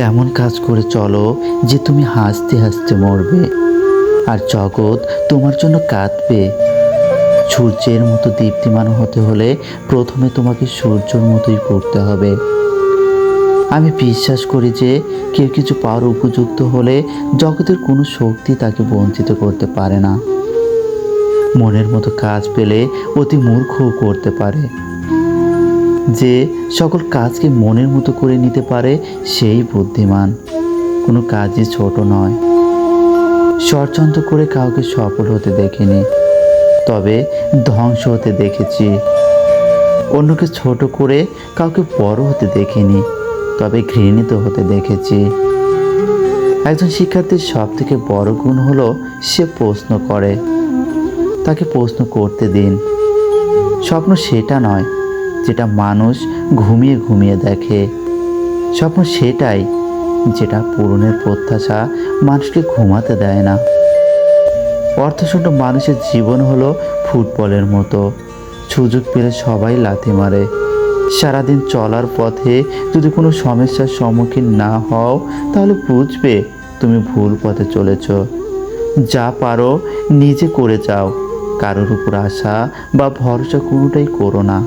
এমন কাজ করে চলো যে তুমি হাসতে হাসতে মরবে। আর জগৎ তোমার জন্য কাঁদবে। সূর্যের মতো দীপ্তিমান হতে হলে প্রথমে তোমাকে সূর্যর মতোই করতে হবে। আমি বিশ্বাস করি যে কেউ কিছু পাওয়ার উপযুক্ত হলে জগতের কোনো শক্তি তাকে বঞ্চিত করতে পারে না। মনের মতো কাজ পেলে অতি মূর্খও করতে পারে। যে সকল কাজকে মনের মতো করে নিতে পারে সেই বুদ্ধিমান। কোনো কাজই ছোট নয়। ষড়যন্ত্র করে কাউকে সফল হতে দেখিনি, তবে ধ্বংস হতে দেখেছি। অন্যকে ছোট করে কাউকে বড় হতে দেখিনি, তবে ঘৃণিত হতে দেখেছি। একজন শিক্ষার্থীর সব থেকে বড় গুণ হলো সে প্রশ্ন করে, তাকে প্রশ্ন করতে দিন। স্বপ্ন সেটা নয় যেটা মানুষ ঘুমিয়ে ঘুমিয়ে দেখে। স্বপ্ন সেটাই যেটা পূরণের প্রত্যাশা মানুষকে ঘুমাতে দেয় না। অর্থশূন্য মানুষের জীবন হলো ফুটবলের মতো। সুযোগ পেলে সবাই লাথি মারে। সারাদিন চলার পথে যদি কোনো সমস্যার সম্মুখীন না হও, তাহলে বুঝবে তুমি ভুল পথে চলেছ। যা পারো নিজে করে যাও। কারোর উপর আশা বা ভরসা কোনোটাই করো না।